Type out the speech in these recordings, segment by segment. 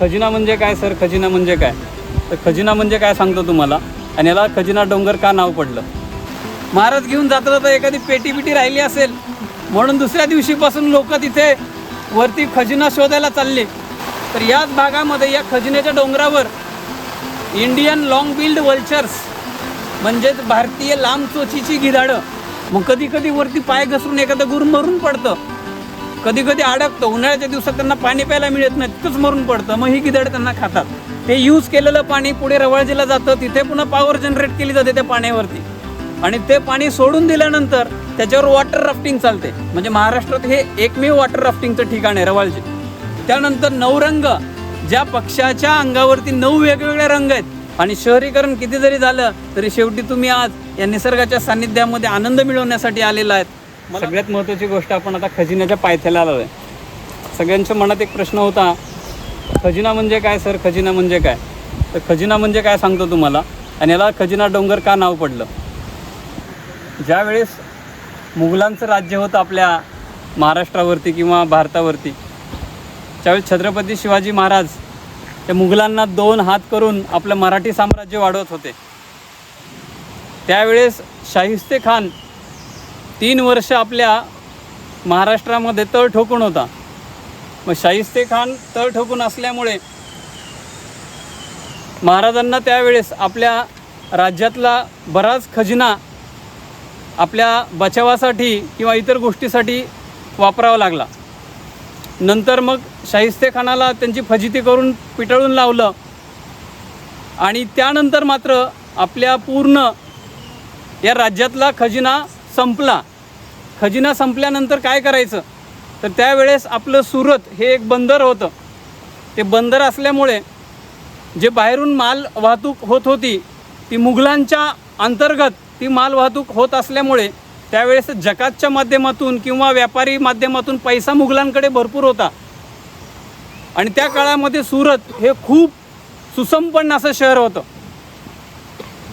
खजिना म्हणजे काय सर? खजिना म्हणजे काय? तर खजिना म्हणजे काय सांगतो तुम्हाला? आणि याला खजिना डोंगर का नाव पडलं? महाराज घेऊन जाताना तर एखादी पेटी बिटी राहिली असेल. म्हणून दुसऱ्या दिवशीपासून लोक तिथे वरती खजिना शोधायला चालले. तर याच भागामध्ये या खजिन्याच्या डोंगरावर इंडियन लॉंग बिल्ड वल्चर्स म्हणजेच भारतीय लांब चोचीची गिधाडं मग कधी कधी वरती पाय घसरून एखादं गुर मरून पडतं. कधी कधी अडकतं. उन्हाळ्याच्या दिवसात त्यांना पाणी प्यायला मिळत नाही तिथंच मरून पडतं. मग ही गिधाड त्यांना खातात. ते यूज केलेलं पाणी पुढे रवाळजीला जातं. तिथे पुन्हा पॉवर जनरेट केली जाते त्या पाण्यावरती. आणि ते पाणी सोडून दिल्यानंतर त्याच्यावर वॉटर राफ्टिंग चालते. म्हणजे महाराष्ट्रात हे एकमेव वॉटर राफ्टिंगचं ठिकाण आहे रवाळजी. त्यानंतर नवरंग ज्या पक्षाच्या अंगावरती नऊ वेगवेगळे रंग आहेत. आणि शहरीकरण किती जरी झालं तरी शेवटी तुम्ही आज या निसर्गाच्या सान्निध्यामध्ये आनंद मिळवण्यासाठी आलेला आहेत. सगळ्यात महत्त्वाची गोष्ट आपण आता खजिन्याच्या पायथ्याला आलो आहे. सगळ्यांच्या मनात एक प्रश्न होता खजिना म्हणजे काय सर? खजिना म्हणजे काय? तर खजिना म्हणजे काय सांगतो तुम्हाला? आणि याला खजिना डोंगर का नाव पडलं? ज्यावेळेस मुघलांचं राज्य होतं आपल्या महाराष्ट्रावरती किंवा भारतावरती त्यावेळेस छत्रपती शिवाजी महाराज त्या मुघलांना दोन हात करून आपलं मराठी साम्राज्य वाढवत होते. त्यावेळेस शाहिस्ते खान तीन वर्ष आपल्या महाराष्ट्रामध्ये तळ ठोकून होता. मग शाहिस्ते खान तळ ठोकून असल्यामुळे महाराजांना त्यावेळेस आपल्या राज्यातला बराच खजिना आपल्या बचावासाठी किंवा इतर गोष्टीसाठी वापरावा लागला. नंतर मग शाहिस्ते खानाला त्यांची फजिती करून पिटाळून लावलं आणि त्यानंतर मात्र आपल्या पूर्ण या राज्यातला खजिना संपला. खजिना संपल्यानंतर काय करायचं? तर त्यावेळेस आपलं सुरत हे एक बंदर होतं. ते बंदर असल्यामुळे जे बाहेरून माल वाहतूक होत होती ती मुघलांच्या अंतर्गत ती माल वाहतूक होत असल्यामुळे त्यावेळेस जकातच्या माध्यमातून किंवा व्यापारी माध्यमातून पैसा मुघलांकडे भरपूर होता. आणि त्या काळामध्ये सुरत हे खूप सुसंपन्न असं शहर होतं.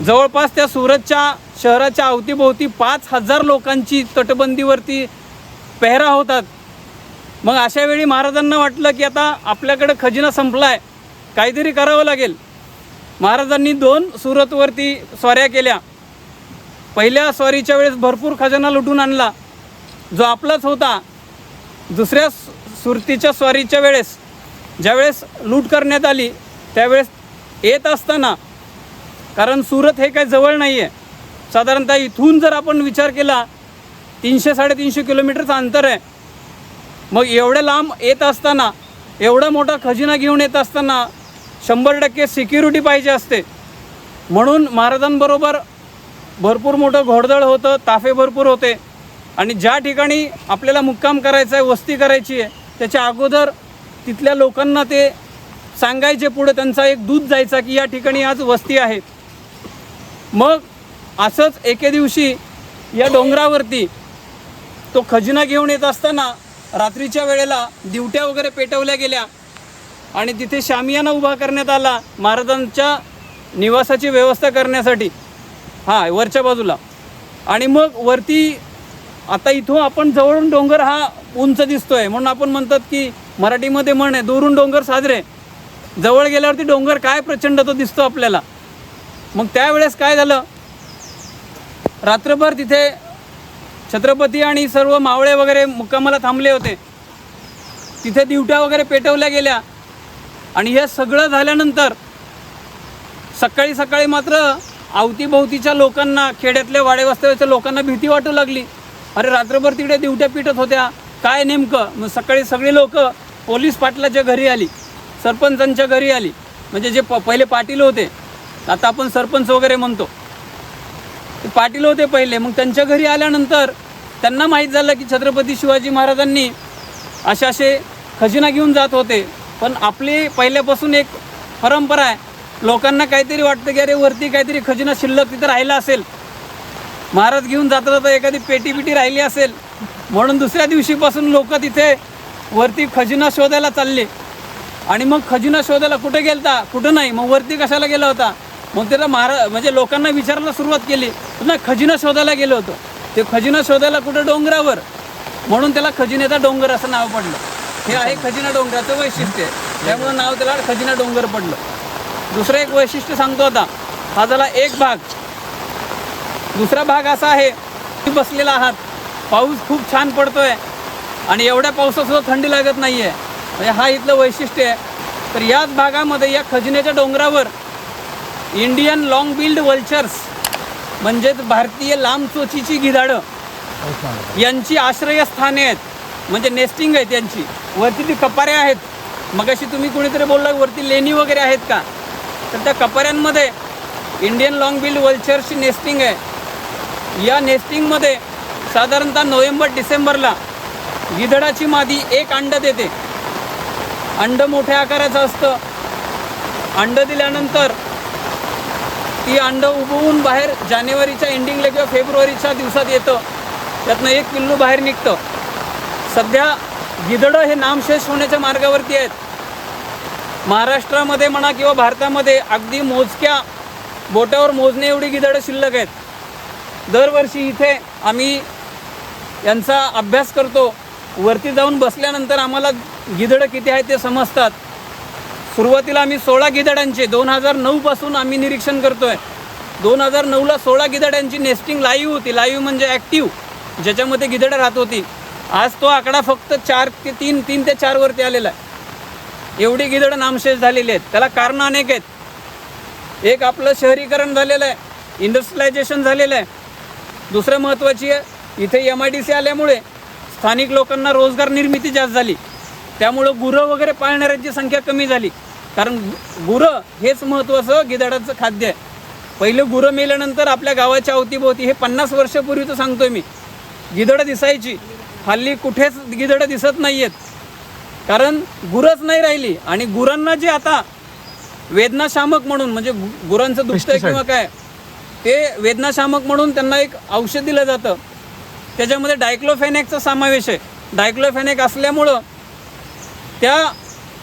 जवळपास त्या सुरतच्या शहराच्या अवतीभोवती पाच हजार लोकांची तटबंदीवरती पेहरा होतात. मग अशा वेळी महाराजांना वाटलं की आता आपल्याकडं खजिना संपला आहे काहीतरी करावं लागेल. महाराजांनी दोन सुरतवरती स्वाऱ्या केल्या. पहिल्या स्वारीच्या वेळेस भरपूर खजाना लुटून आणला. जो आपलाच होता. दुसऱ्या सुरतीच्या स्वारीच्या वेळेस ज्यावेळेस लूट करण्यात आली त्यावेळेस येत असताना कारण सुरत हे काही जवळ नाही आहे साधारणतः इथून जर आपण विचार केला तीनशे साडेतीनशे किलोमीटरचं अंतर आहे. मग एवढ्या लांब येत असताना एवढा मोठा खजिना घेऊन येत असताना शंभर टक्के सिक्युरिटी पाहिजे असते. म्हणून महाराजांबरोबर भरपूर मोठं घोडदळ होतं ताफे भरपूर होते. आणि ज्या ठिकाणी आपल्याला मुक्काम करायचा आहे वस्ती करायची आहे त्याच्या अगोदर तिथल्या लोकांना ते सांगायचे पुढे त्यांचा एक दूध जायचा की या ठिकाणी आज वस्ती आहे. मग असंच एके दिवशी या डोंगरावरती तो खजिना घेऊन येत असताना रात्रीच्या वेळेला दिवट्या वगैरे पेटवल्या गेल्या आणि तिथे शामियाना उभा करण्यात आला महाराजांच्या निवासाची व्यवस्था करण्यासाठी. हां वरच्या बाजूला. आणि मग वरती आता इथून आपण जवळून डोंगर हा उंच दिसतोय. म्हणून आपण म्हणतात की मराठीमध्ये म्हण आहे दुरून डोंगर साजरे. जवळ गेल्यावरती डोंगर काय प्रचंड तो दिसतो आपल्याला. मग त्यावेळेस काय झालं? रात्रभर तिथे छत्रपती आणि सर्व मावळे वगैरे मुक्कामाला थांबले होते. तिथे दिवट्या वगैरे पेटवल्या गेल्या. आणि हे सगळं झाल्यानंतर सकाळी सकाळी मात्र अवतीभोवतीच्या लोकांना खेड्यातल्या वाडेवास्तव्याच्या लोकांना भीती वाटू लागली. अरे रात्रभर तिकडे दिवट्या पिटत होत्या. काय नेमकं? मग सकाळी सगळी लोक पोलीस पाटलाच्या घरी आली. सरपंचांच्या घरी आली. म्हणजे जे प पहिले पाटील होते आता आपण सरपंच वगैरे म्हणतो. ते पाटील होते पहिले मग त्यांच्या घरी आल्यानंतर त्यांना माहीत झालं की छत्रपती शिवाजी महाराजांनी असे असे खजिना घेऊन जात होते. पण आपली पहिल्यापासून एक परंपरा आहे लोकांना काहीतरी वाटतं की अरे वरती काहीतरी खजिना शिल्लक तिथं राहिला असेल. महाराज घेऊन जाता जाता एखादी पेटी बिटी राहिली असेल. म्हणून दुसऱ्या दिवशीपासून लोक तिथे वरती खजिना शोधायला चालले. आणि मग खजिना शोधायला कुठे गेलता? कुठं नाही? मग वरती कशाला गेला होता? मग त्याला महारा म्हणजे लोकांना विचारायला सुरुवात केली. पुन्हा खजिना शोधायला गेलो होतो. ते खजिना शोधायला कुठं? डोंगरावर. म्हणून त्याला खजिन्याचा डोंगर असं नाव पडलं. हे आहे खजिना डोंगराचं वैशिष्ट्य. त्यामुळं नाव त्याला खजिना डोंगर पडलं. दुसरं एक वैशिष्ट्य सांगतो आता. हा झाला एक भाग. दुसरा भाग असा आहे की बसलेला आहात. पाऊस खूप छान पडतोय. आणि एवढ्या पावसासुद्धा थंडी लागत नाही आहे म्हणजे हा इथलं वैशिष्ट्य आहे. तर याच भागामध्ये या खजिन्याच्या डोंगरावर इंडियन लॉंग बिल्ड वल्चर्स म्हणजेच भारतीय लांब चोचीची गिधाडं यांची आश्रयस्थाने आहेत. म्हणजे नेस्टिंग आहेत यांची. वरती ती कपाऱ्या आहेत. मग अशी तुम्ही कुणीतरी बोलला वरती लेणी वगैरे आहेत का? तर त्या कपाऱ्यांमध्ये इंडियन लॉंग बिल्ड वल्चर्सची नेस्टिंग आहे. या नेस्टिंगमध्ये साधारणतः नोव्हेंबर डिसेंबरला गिधडाची मादी एक अंड देते. अंड मोठ्या आकाराचं असतं. अंड दिल्यानंतर ती अंड उबवून बाहेर जानेवारीच्या एंडिंगला किंवा फेब्रुवारीच्या दिवसात येतं. त्यातनं एक पिल्लू बाहेर निघतं. सध्या गिधडं हे नामशेष होण्याच्या मार्गावरती आहेत. महाराष्ट्रामध्ये म्हणा किंवा भारतामध्ये अगदी मोजक्या बोटावर मोजणे एवढी गिधडं शिल्लक आहेत. दरवर्षी इथे आम्ही यांचा अभ्यास करतो. वरती जाऊन बसल्यानंतर आम्हाला गिधडं किती आहेत ते समजतात. सुरुवातीला आम्ही सोळा गिधाड्यांचे दोन हजार नऊपासून आम्ही निरीक्षण करतो आहे दोन हजार नऊला सोळा गिधाड्यांची नेस्टिंग लाईव्ह होती. लाईव्ह म्हणजे ॲक्टिव्ह ज्याच्यामध्ये गिधडं राहत होती. आज तो आकडा फक्त चार ते तीन तीन ते चारवरती आलेला आहे. एवढी गिधडं नामशेष झालेली आहेत. त्याला कारणं अनेक आहेत. एक आपलं शहरीकरण झालेलं आहे. इंडस्ट्रियलायझेशन झालेलं आहे. दुसरं महत्त्वाची आहे इथे एम आय डी सी आल्यामुळे स्थानिक लोकांना रोजगार निर्मिती जास्त झाली. त्यामुळं गुरं वगैरे पाळणाऱ्यांची संख्या कमी झाली. कारण गुरं हेच महत्त्वाचं गिधाडाचं खाद्य आहे. पहिलं गुरं मेल्यानंतर आपल्या गावाच्या अवतीभोवती हे पन्नास वर्षापूर्वीचं सांगतोय मी. गिधडं दिसायची. हल्ली कुठेच गिधडं दिसत नाही आहेत कारण गुरंच नाही राहिली आणि गुरांना जे आता वेदनाशामक म्हणून म्हणजे गुरांचं दुखतंय किंवा काय ते वेदनाशामक म्हणून त्यांना एक औषध दिलं जातं. त्याच्यामध्ये डायक्लोफेनेकचा समावेश आहे. डायक्लोफेनेक असल्यामुळं त्या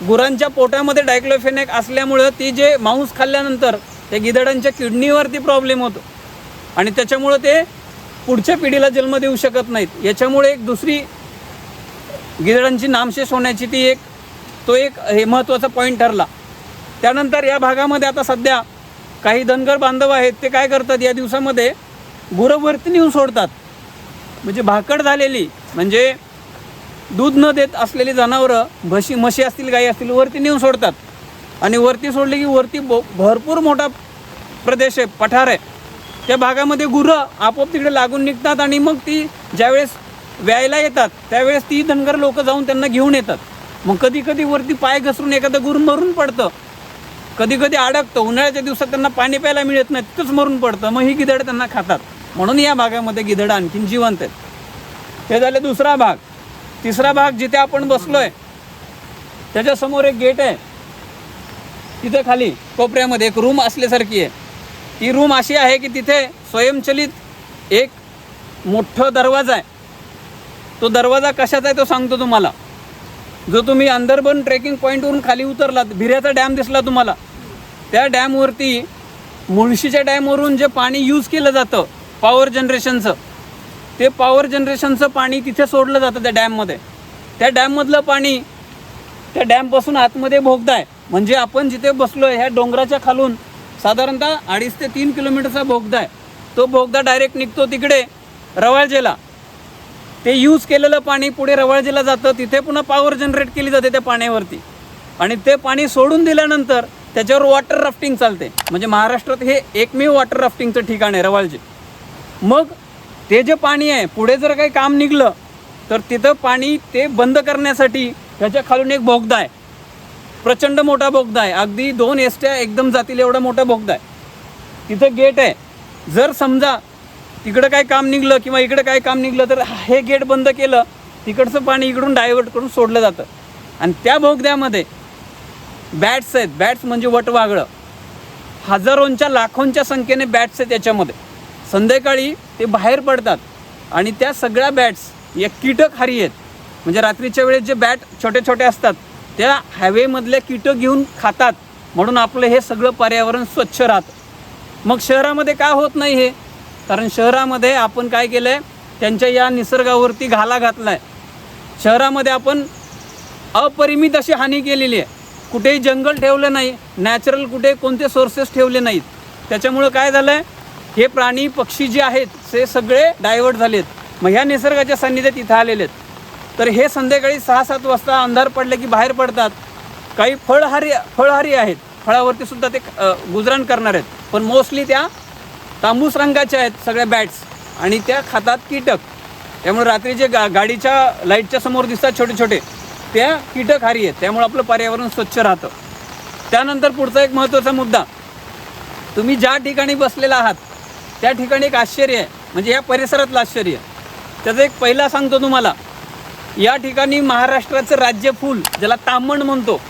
गुरांच्या पोटामध्ये डायक्लोफेनेक असल्यामुळं ती जे मांस खाल्ल्यानंतर त्या गिधडांच्या किडनीवरती प्रॉब्लेम होतो. आणि त्याच्यामुळं ते पुढच्या पिढीला जन्म देऊ शकत नाहीत. याच्यामुळे एक दुसरी गिधडांची नामशेष होण्याची ती एक तो एक हे महत्त्वाचा पॉईंट ठरला. त्यानंतर या भागामध्ये आता सध्या काही धनगर बांधव आहेत ते काय करतात? या दिवसामध्ये गुरं वरती नेऊन सोडतात. म्हणजे भाकड झालेली म्हणजे दूध न देत असलेली जनावरं म्हशी म्हशी असतील गाई असतील वरती नेऊन सोडतात. आणि वरती सोडले की वरती ब भरपूर मोठा प्रदेश आहे पठार आहे. त्या भागामध्ये गुरं आपोआप तिकडे लागून निघतात आणि मग ती ज्यावेळेस व्यायला येतात त्यावेळेस ती धनगर लोक जाऊन त्यांना घेऊन येतात. मग कधी कधी वरती पाय घसरून एखादं गुरु मरून पडतं. कधी कधी अडकतं. उन्हाळ्याच्या दिवसात त्यांना पाणी प्यायला मिळत नाही तिथंच मरून पडतं. मग ही गिधड त्यांना खातात. म्हणून या भागामध्ये गिधडं आणखीन जिवंत आहेत. हे झाले दुसरा भाग. तिसरा भाग जिथे आपण बसलोय त्याच्यासमोर एक गेट आहे. तिथे खाली कोपऱ्यामध्ये एक रूम असल्यासारखी आहे. ती रूम अशी आहे की तिथे स्वयंचलित एक मोठं दरवाजा आहे. तो दरवाजा कशाचा आहे तो सांगतो तुम्हाला. जो तुम्ही अंदरबन ट्रेकिंग पॉईंटवरून खाली उतरलात भिऱ्याचा डॅम दिसला तुम्हाला. त्या डॅमवरती मुळशीच्या डॅमवरून जे पाणी यूज केलं जातं पॉवर जनरेशनचं ते पॉवर जनरेशनचं पाणी तिथे सोडलं जातं त्या डॅममध्ये त्या डॅममधलं पाणी त्या डॅमपासून आतमध्ये बोगदा आहे म्हणजे आपण जिथे बसलो आहे ह्या डोंगराच्या खालून साधारणतः अडीच ते तीन किलोमीटरचा भोगदा आहे तो भोगदा डायरेक्ट निघतो तिकडे रवाळजेला. ते यूज केलेलं पाणी पुढे रवाळजेला जातं. तिथे पुन्हा पॉवर जनरेट केली जाते त्या पाण्यावरती. आणि ते पाणी सोडून दिल्यानंतर त्याच्यावर वॉटर राफ्टिंग चालते. म्हणजे महाराष्ट्रात हे एकमेव वॉटर राफ्टिंगचं ठिकाण आहे रवाळजे. मग ते जे पाणी आहे पुढे जर काही काम निघलं तर तिथं पाणी ते बंद करण्यासाठी त्याच्या खालून एक बोगदा आहे. प्रचंड मोठा बोगदा आहे. अगदी दोन एसट्या एकदम जातील एवढा मोठा बोगदा आहे. तिथं गेट आहे. जर समजा तिकडं काय काम निघलं किंवा इकडं काय काम निघलं तर हे गेट बंद केलं तिकडचं पाणी इकडून डायव्हर्ट करून सोडलं जातं. आणि त्या बोगद्यामध्ये बॅट्स आहेत. बॅट्स म्हणजे वटवागळं हजारोंच्या लाखोंच्या संख्येने बॅट्स आहेत त्याच्यामध्ये संध्याकाळी ते बाहेर पडतात आणि त्या सगळ्या बॅट्स या कीटक हारी आहेत. म्हणजे रात्रीच्या वेळेस जे बॅट छोटे छोटे असतात त्या हायवेमधल्या कीटक घेऊन खातात. म्हणून आपलं हे सगळं पर्यावरण स्वच्छ राहतं. मग शहरामध्ये का होत नाही हे? कारण शहरामध्ये आपण काय केलं आहे त्यांच्या या निसर्गावरती घाला घातला आहे शहरामध्ये आपण अपरिमित अशी हानी केलेली आहे. कुठेही जंगल ठेवलं नाही. नॅचरल कुठे कोणते सोर्सेस ठेवले नाहीत. त्याच्यामुळं काय झालं आहे हे प्राणी पक्षी जे आहेत ते सगळे डायव्हर्ट झालेत. मग ह्या निसर्गाच्या सान्निध्यात इथं आलेले आहेत. तर हे संध्याकाळी सहा सात वाजता अंधार पडले की बाहेर पडतात. काही फळहारी फळहारी आहेत. फळावरती सुद्धा ते गुजराण करणार आहेत. पण मोस्टली त्या तांबूस रंगाच्या आहेत सगळ्या बॅट्स आणि त्या खातात कीटक. त्यामुळे रात्री जे गा गाडीच्या लाईटच्या समोर दिसतात छोटे छोटे त्या कीटकहारी आहेत. त्यामुळे आपलं पर्यावरण स्वच्छ राहतं. त्यानंतर पुढचा एक महत्त्वाचा मुद्दा. तुम्ही ज्या ठिकाणी बसलेला आहात त्या ठिकाणी एक आश्चर्य आहे. म्हणजे या परिसरातलं आश्चर्य त्याचा एक पहिला सांगतो तुम्हाला. या ठिकाणी महाराष्ट्राचं राज्य फुल ज्याला तामण म्हणतो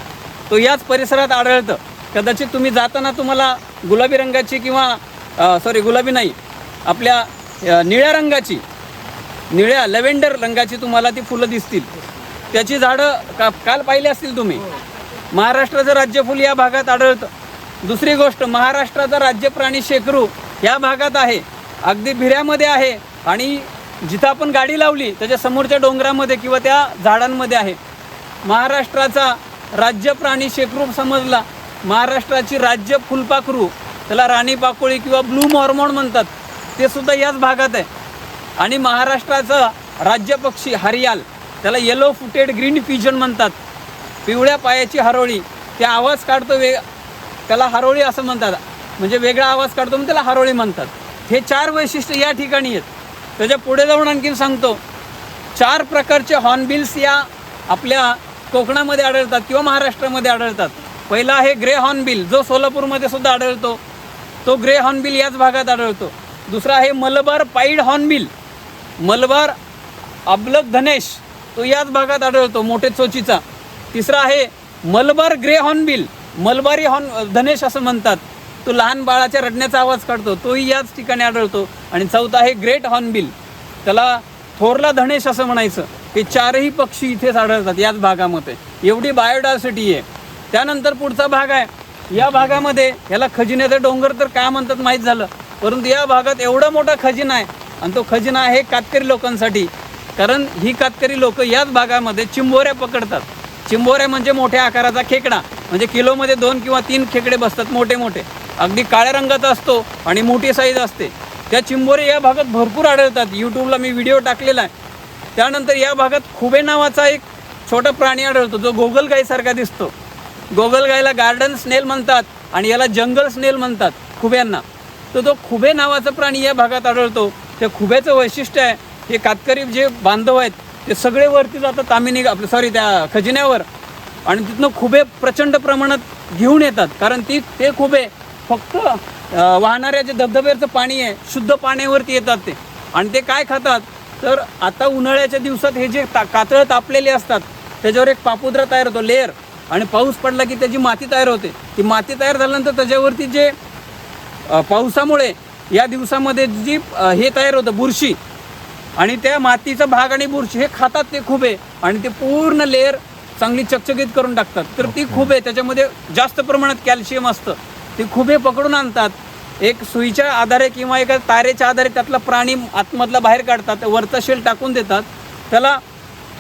तो याच परिसरात आढळतं. कदाचित तुम्ही जाताना तुम्हाला गुलाबी रंगाची किंवा सॉरी गुलाबी नाही आपल्या निळ्या रंगाची निळ्या लव्हेंडर रंगाची तुम्हाला ती फुलं दिसतील. त्याची झाडं का काल पाहिली असतील तुम्ही. महाराष्ट्राचं राज्यफूल या भागात आढळतं. दुसरी गोष्ट महाराष्ट्राचा राज्य प्राणी शेकरू या भागात आहे. अगदी भिऱ्यामध्ये आहे आणि जिथं आपण गाडी लावली त्याच्या समोरच्या डोंगरामध्ये किंवा त्या झाडांमध्ये आहे. महाराष्ट्राचा राज्य प्राणी शेकरूप समजला. महाराष्ट्राची राज्य फुलपाखरू त्याला राणी पाकोळी किंवा ब्लू मॉर्मॉन म्हणतात ते सुद्धा याच भागात आहे. आणि महाराष्ट्राचं राज्य पक्षी हरियाल त्याला येलो फुटेड ग्रीन पिजन म्हणतात. पिवळ्या पायाची हरोळी ते आवाज काढतो वे त्याला हरोळी असं म्हणतात. म्हणजे वेगळा आवाज काढतो म्हणून त्याला हरोळी म्हणतात. हे चार वैशिष्ट्य या ठिकाणी आहेत. त्याच्या पुढे जाऊन आणखीन सांगतो. चार प्रकारचे हॉर्नबिल्स या आपल्या कोकणामध्ये आढळतात किंवा महाराष्ट्रामध्ये आढळतात. पहिला आहे ग्रे हॉर्नबिल जो सोलापूरमध्ये सुद्धा आढळतो. तो ग्रे हॉर्नबिल याच भागात आढळतो. दुसरा आहे मलबार पाईड हॉर्नबिल मलबार अबलक धनेश तो याच भागात आढळतो मोठे चोचीचा. तिसरा आहे मलबार ग्रे हॉर्नबिल मलबारी हॉर्न धनेश असं म्हणतात. तो लहान बाळाच्या रडण्याचा आवाज काढतो तोही याच ठिकाणी आढळतो. आणि चौथा आहे ग्रेट हॉर्नबिल त्याला थोरला धनेश असं म्हणायचं की चारही पक्षी इथेच आढळतात याच भागामध्ये. एवढी बायोडायव्हर्सिटी आहे. त्यानंतर पुढचा भाग आहे. या भागामध्ये याला खजिन्याचा डोंगर तर काय म्हणतात माहीत झालं परंतु या भागात एवढा मोठा खजिना आहे. आणि तो खजिना आहे कातकरी लोकांसाठी. कारण ही कातकरी लोक याच भागामध्ये चिंबोऱ्या पकडतात. चिंबोऱ्या म्हणजे मोठ्या आकाराचा खेकडा. म्हणजे किलोमध्ये दोन किंवा तीन खेकडे बसतात मोठे मोठे अगदी काळ्या रंगाचा असतो आणि मोठी साईज असते. त्या चिंबोरे या भागात भरपूर आढळतात. यूट्यूबला मी व्हिडिओ टाकलेला आहे. त्यानंतर या भागात खुबे नावाचा एक छोटा प्राणी आढळतो जो गोगलगाईसारखा दिसतो. गोगलगाईला गार्डन स्नेल म्हणतात आणि याला जंगल स्नेल म्हणतात खुब्यांना. तर तो खुबे नावाचा प्राणी या भागात आढळतो. त्या खुब्याचं वैशिष्ट्य आहे हे कातकरी जे बांधव आहेत ते सगळे वरती जातात तामिनी आपलं सॉरी त्या खजिन्यावर. आणि तिथनं खुबे प्रचंड प्रमाणात घेऊन येतात. कारण ती ते खुबे फक्त वाहणाऱ्या जे धबधब्याचं पाणी आहे शुद्ध पाण्यावरती येतात ते. आणि ते काय खातात? तर आता उन्हाळ्याच्या दिवसात हे जे ता कातळं तापलेले असतात त्याच्यावर एक पापुद्रा तयार होतो लेअर. आणि पाऊस पडला की त्याची माती तयार होते. ती माती तयार झाल्यानंतर त्याच्यावरती जे पावसामुळे या दिवसामध्ये जी हे तयार होतं बुरशी. आणि त्या मातीचा भाग आणि बुरशी हे खातात ते खुबे आणि ते पूर्ण लेअर चांगली चकचकीत करून टाकतात. तर ती खुबे त्याच्यामध्ये जास्त प्रमाणात कॅल्शियम असतं. ती खुबे पकडून आणतात. एक सुईच्या आधारे किंवा एका तारेच्या आधारे त्यातला प्राणी आतमधला बाहेर काढतात वरचा शेल टाकून देतात. त्याला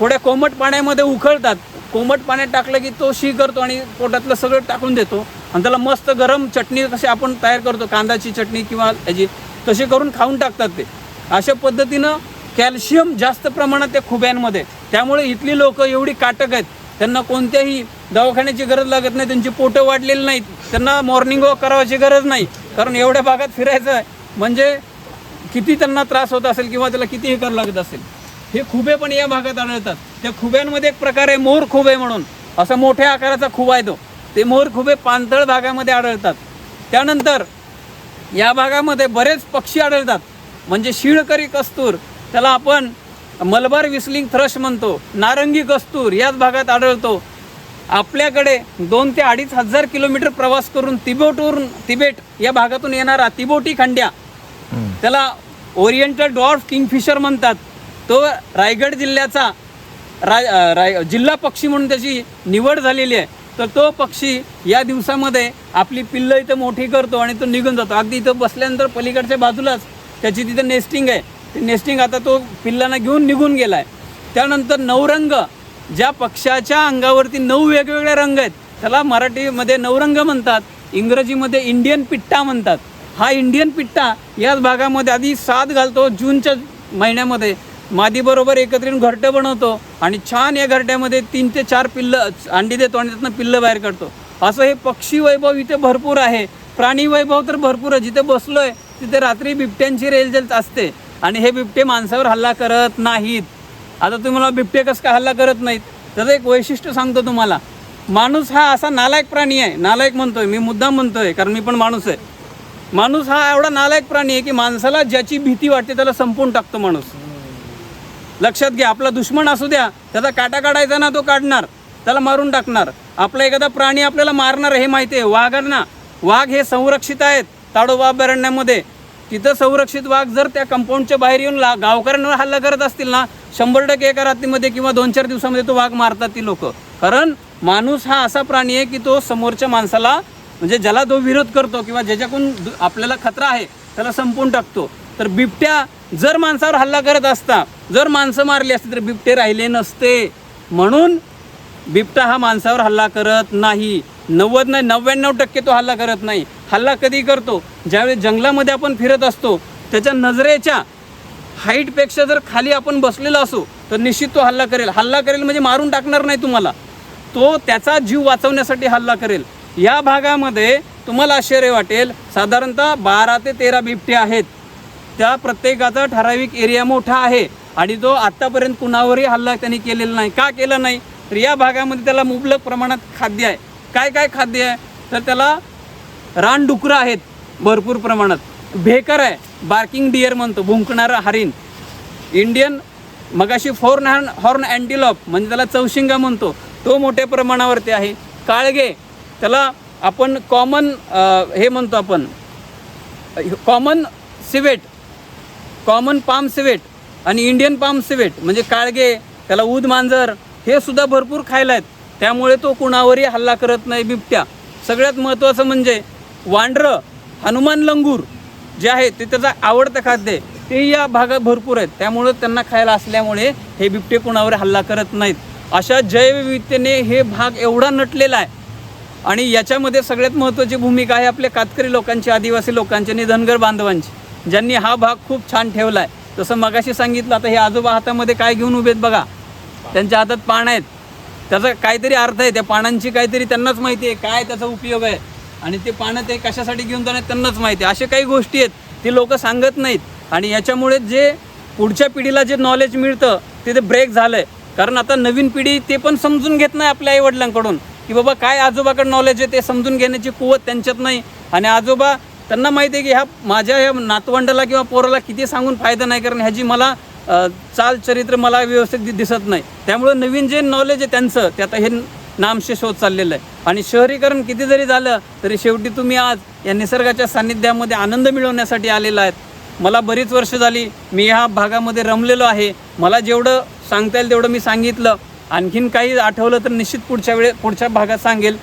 थोड्या कोमट पाण्यामध्ये उखळतात. कोमट पाण्यात टाकलं की तो शी करतो आणि पोटातलं सगळं टाकून देतो. आणि त्याला मस्त गरम चटणी कशी आपण तयार करतो कांदाची चटणी किंवा याची तशी करून खाऊन टाकतात ते. अशा पद्धतीनं कॅल्शियम जास्त प्रमाणात त्या खुब्यांमध्ये त्यामुळे इथली लोकं एवढी काटक आहेत. त्यांना कोणत्याही दवाखान्याची गरज लागत नाही त्यांची पोटं वाढलेली नाहीत. त्यांना मॉर्निंग वॉक करावाची गरज नाही. कारण एवढ्या भागात फिरायचं आहे. म्हणजे किती त्यांना त्रास होत असेल किंवा त्याला किती हे करावं लागत असेल. हे खुबे पण या भागात आढळतात. त्या खुब्यांमध्ये एक प्रकार आहे मोर खुबे म्हणून. असा मोठ्या आकाराचा खुबा आहे तो. ते मोर खुबे पाणथळ भागामध्ये आढळतात. त्यानंतर या भागामध्ये बरेच पक्षी आढळतात. म्हणजे शिळकरी कस्तूर त्याला आपण मलबार विस्लिंग थ्रश म्हणतो. नारंगी कस्तूर याच भागात आढळतो. आपल्याकडे दोन ते अडीच हजार किलोमीटर प्रवास करून तिबेटवरून तिबेट या भागातून येणारा तिबोटी खंड्या त्याला ओरिएंटल डॉर्फ किंगफिशर म्हणतात. तो रायगड जिल्ह्याचा राय राय जिल्हा पक्षी म्हणून त्याची निवड झालेली आहे. तर तो पक्षी या दिवसामध्ये आपली पिल्लं इथं मोठी करतो आणि तो निघून जातो. अगदी इथं बसल्यानंतर पलीकडच्या बाजूलाच त्याची तिथं नेस्टिंग आहे. ते नेस्टिंग आता तो पिल्लांना घेऊन निघून गेला आहे त्यानंतर नवरंग ज्या पक्षाच्या अंगावरती नऊ वेगवेगळे रंग आहेत त्याला मराठीमध्ये नवरंग म्हणतात इंग्रजीमध्ये इंडियन पिट्टा म्हणतात. हा इंडियन पिट्टा याच भागामध्ये आधी साथ घालतो जूनच्या महिन्यामध्ये. मादीबरोबर एकत्रित घरटं बनवतो आणि छान या घरट्यामध्ये तीन ते चार पिल्लं अंडी देतो आणि त्यातनं पिल्लं बाहेर काढतो. असं हे पक्षी वैभव इथे भरपूर आहे. प्राणी वैभव तर भरपूर आहे. जिथे बसलो आहे तिथे रात्री बिबट्यांची रेलजेल असते. आणि हे बिबटे माणसावर हल्ला करत नाहीत. आता तुम्हाला बिबटे कसं काय हल्ला करत नाहीत? त्याचं एक वैशिष्ट्य सांगतो तुम्हाला. माणूस हा असा नालायक प्राणी आहे. नालायक म्हणतोय मी मुद्दाम म्हणतोय कारण मी पण माणूस आहे. माणूस हा एवढा नालायक प्राणी आहे की माणसाला ज्याची भीती वाटते त्याला संपवून टाकतो माणूस. लक्षात घ्या आपला दुश्मन असू द्या त्याचा काटा काढायचा ना तो काढणार त्याला मारून टाकणार. आपला एखादा प्राणी आपल्याला मारणार हे माहिती आहे. वाघांना वाघ हे संरक्षित आहेत ताडोबा अभयारण्यामध्ये. तिथं संरक्षित वाघ जर त्या कंपाऊंडच्या बाहेर येऊन ला गावकऱ्यांवर हल्ला करत असतील ना शंभर टक्के एका रात्रीमध्ये किंवा दोन चार दिवसामध्ये तो वाघ मारतात ती लोक. कारण माणूस हा असा प्राणी आहे की तो समोरच्या माणसाला म्हणजे ज्याला तो विरोध करतो किंवा ज्याच्याकडून दु- आपल्याला खतरा आहे त्याला संपवून टाकतो. तर बिबट्या जर माणसावर हल्ला करत असता जर माणसं मारली असती तर बिबटे राहिले नसते. म्हणून बिबटा हा माणसावर हल्ला करत नाही. नव्वद नाही नव्याण्णव टक्के तो हल्ला करत नाही. हल्ला कधी करतो? ज्यावेळी जंगलामध्ये आपण फिरत असतो त्याच्या नजरेच्या हाईटपेक्षा जर खाली आपण बसलेलो असू तर निश्चित तो हल्ला करेल. हल्ला करेल म्हणजे मारून टाकणार नाही तुम्हाला. तो त्याचा जीव वाचवण्यासाठी हल्ला करेल. या भागामध्ये तुम्हाला आश्चर्य वाटेल. साधारणतः बारा ते तेरा बिबटे आहेत. त्या प्रत्येकाचा ठराविक एरिया मोठा आहे आणि तो आत्तापर्यंत कुणावरही हल्ला त्यांनी केलेला नाही. का केला नाही? तर या भागामध्ये त्याला मुबलक प्रमाणात खाद्य आहे. काय काय खाद्य आहे? तर त्याला रानडुकरं आहेत भरपूर प्रमाणात. भेकर आहे बार्किंग डिअर म्हणतो भुंकणारं हरिण. इंडियन मगाशी फोर हॉर्न हॉर्न अँटिलॉप म्हणजे त्याला चौशिंगा म्हणतो तो मोठ्या प्रमाणावरती आहे. काळगे त्याला आपण कॉमन हे म्हणतो आपण common civet common palm civet आणि इंडियन पाम सिवेट म्हणजे काळगे त्याला ऊद मांजर हे सुद्धा भरपूर खायला आहेत. त्यामुळे तो कुणावरही हल्ला करत नाही बिबट्या. सगळ्यात महत्त्वाचं म्हणजे वांढरं हनुमान लंगूर जे आहे ते त्याचा आवडतं खाद्य आहे ते या भागात भरपूर आहेत. त्यामुळं त्यांना खायला असल्यामुळे हे बिबटे कुणावर हल्ला करत नाहीत. अशा जैवविविधतेने हे भाग एवढा नटलेला आहे. आणि याच्यामध्ये सगळ्यात महत्त्वाची भूमिका आहे आपल्या कातकरी लोकांची आदिवासी लोकांची आणि धनगर बांधवांची ज्यांनी हा भाग खूप छान ठेवला आहे. जसं मगाशी सांगितलं आता हे आजोबा हातामध्ये काय घेऊन उभेत बघा. त्यांच्या हातात पान आहेत. त्याचा काहीतरी अर्थ आहे त्या पानांची काहीतरी त्यांनाच माहिती आहे काय त्याचा उपयोग आहे. आणि ते पानं ते कशासाठी घेऊन जाणार त्यांनाच माहिती आहे. अशा काही गोष्टी आहेत ते लोक सांगत नाहीत. आणि याच्यामुळे जे पुढच्या पिढीला जे नॉलेज मिळतं ते ते ब्रेक झालं आहे कारण आता नवीन पिढी ते पण समजून घेत नाही आपल्या आईवडिलांकडून की बाबा काय आजोबाकडे नॉलेज आहे ते समजून घेण्याची कुवत त्यांच्यात नाही. आणि आजोबा त्यांना माहिती आहे की ह्या माझ्या ह्या नातवंडाला किंवा पोराला किती सांगून फायदा नाही कारण ह्याची मला चाल चरित्र मला व्यवस्थित दिसत नाही. त्यामुळं नवीन जे नॉलेज आहे त्यांचं ते आता हे नामशेष होत चाललेलं आहे. आणि शहरीकरण किती जरी झालं तरी शेवटी तुम्ही आज या निसर्गाच्या सान्निध्यामध्ये आनंद मिळवण्यासाठी आलेला आहेत. मला बरीच वर्ष झाली मी ह्या भागामध्ये रमलेलो आहे. मला जेवढं सांगता येईल तेवढं मी सांगितलं. आणखीन काही आठवलं तर निश्चित पुढच्या वेळे पुढच्या भागात सांगेल.